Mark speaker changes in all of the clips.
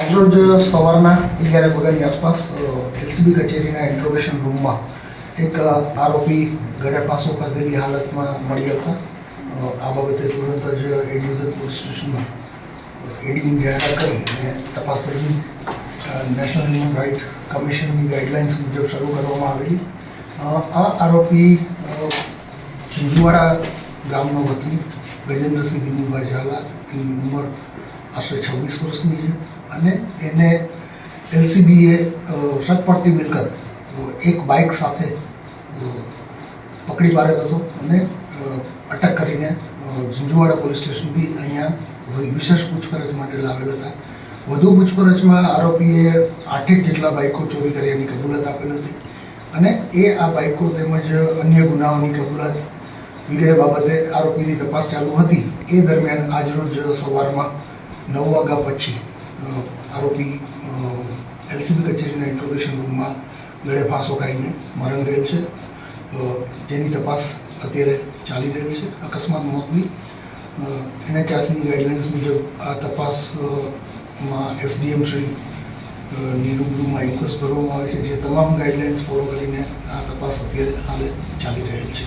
Speaker 1: આજરોજ સવારના અગિયાર વાગ્યાની આસપાસ એલસીબી કચેરીના ઇન્ટ્રોગેશન રૂમમાં એક આરોપી ગળે પાસો ખાધેલી હાલતમાં મળી આવતા. આ બાબતે તુરંત જ એ પોલીસ સ્ટેશનમાં એડીની જાહેરાત કરી અને તપાસ દરમિયાન નેશનલ હ્યુમન રાઇટ કમિશનની ગાઈડલાઇન્સ મુજબ શરૂ કરવામાં આવેલી. આ આરોપી ઝીંઝુવાડા ગામનો વતની ગજેન્દ્રસિંહ વિનુભાઈ ઝાલા. એની ઉંમર આશરે છવ્વીસ વર્ષની છે. અને એને એલસીબીએ શક પડતી મિલકત એક બાઇક સાથે પકડી પાડેલો હતો અને અટક કરીને ઝીંઝુવાડા પોલીસ સ્ટેશનથી અહીંયા વિશેષ પૂછપરછ માટે લાવેલ હતા. વધુ પૂછપરછમાં આરોપીએ આઠેક જેટલા બાઇકો ચોરી કર્યાની કબૂલાત આપેલ હતી અને એ આ બાઇકો તેમજ અન્ય ગુનાઓની કબૂલાત વગેરે બાબતે આરોપીની તપાસ ચાલુ હતી. એ દરમિયાન આજરોજ સવારમાં નવ વાગ્યા પછી આરોપી એલસીબી કચેરીના ઇન્ટ્રોગેશન રૂમમાં ગળે ફાંસો ખાઈને મરણ ગયેલ છે. જેની તપાસ અત્યારે ચાલી રહેલ છે. અકસ્માત મોતની એનએચઆરસીની ગાઈડલાઇન્સ મુજબ આ તપાસમાં એસડીએમ શ્રી નિરૂબરૂમાં ઇન્ક્વેસ્ટ કરવામાં આવે છે. જે તમામ ગાઈડલાઇન્સ ફોલો કરીને આ તપાસ અત્યારે હાલે ચાલી રહેલ છે.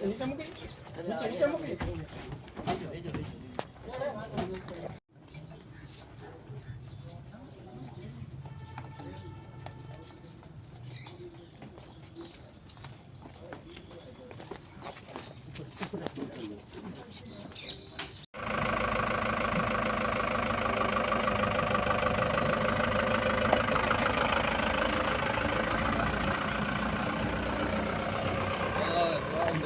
Speaker 1: નીચે મૂકી નીચે નીચે મૂકી